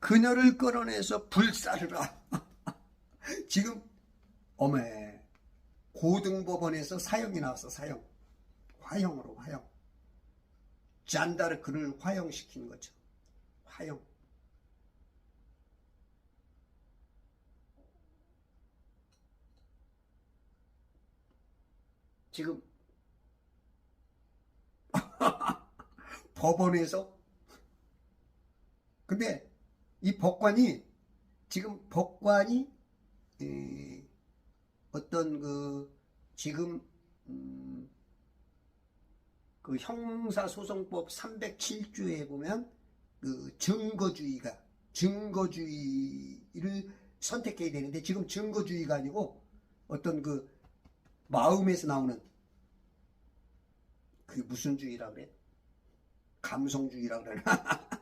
그녀를 끌어내서 불사르라. 지금 어메 고등법원에서 사형이 나왔어 사형. 화형으로 화형. 잔다르크를 화형시킨 거죠. 화형. 지금 법원에서 근데 이 법관이 지금 법관이 에, 어떤 그 지금 음, 그 형사소송법 307조에 보면 그 증거주의가 증거주의를 선택해야 되는데 지금 증거주의가 아니고 어떤 그 마음에서 나오는 그 무슨 주의라 그래? 감성주의라 그러나